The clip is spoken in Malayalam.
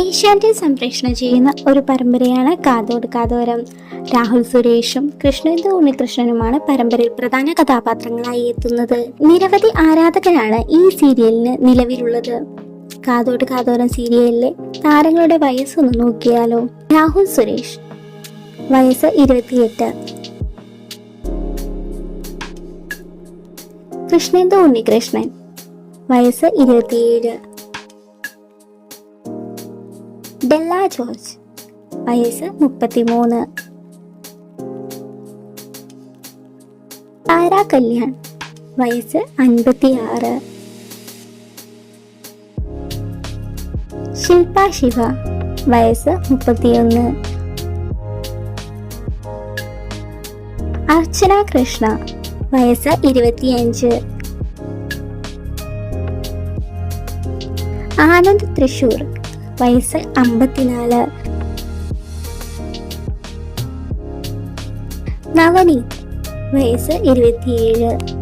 ഏഷ്യാനെറ്റിൽ സംപ്രേഷണം ചെയ്യുന്ന ഒരു പരമ്പരയാണ് കാതോട് കാതോരം. രാഹുൽ സുരേഷും കൃഷ്ണേന്ദു ഉണ്ണികൃഷ്ണനുമാണ് പരമ്പരയിൽ പ്രധാന കഥാപാത്രങ്ങളായി എത്തുന്നത്. നിരവധി ആരാധകരാണ് ഈ സീരിയലിന് നിലവിലുള്ളത്. കാതോട് കാതോരം സീരിയലിലെ താരങ്ങളുടെ വയസ്സൊന്ന് നോക്കിയാലോ? രാഹുൽ സുരേഷ് വയസ്സ് ഇരുപത്തിയെട്ട്. കൃഷ്ണേന്ദു ഉണ്ണികൃഷ്ണൻ വയസ്സ് ഇരുപത്തിയേഴ്. ഡെല്ല ജോർജ് വയസ്സ് മുപ്പത്തിമൂന്ന്. താര കല്യാൺ വയസ്സ് അൻപത്തിയാറ്. ശില്പ ശിവ. വയസ്സ് മുപ്പത്തിയൊന്ന്. അർച്ചന കൃഷ്ണ. വയസ്സ് ഇരുപത്തിയഞ്ച്. ആനന്ദ് തൃശൂർ. വയസ്സ് അമ്പത്തിനാല്. നവനീത് വയസ്സ് ഇരുപത്തിയേഴ്.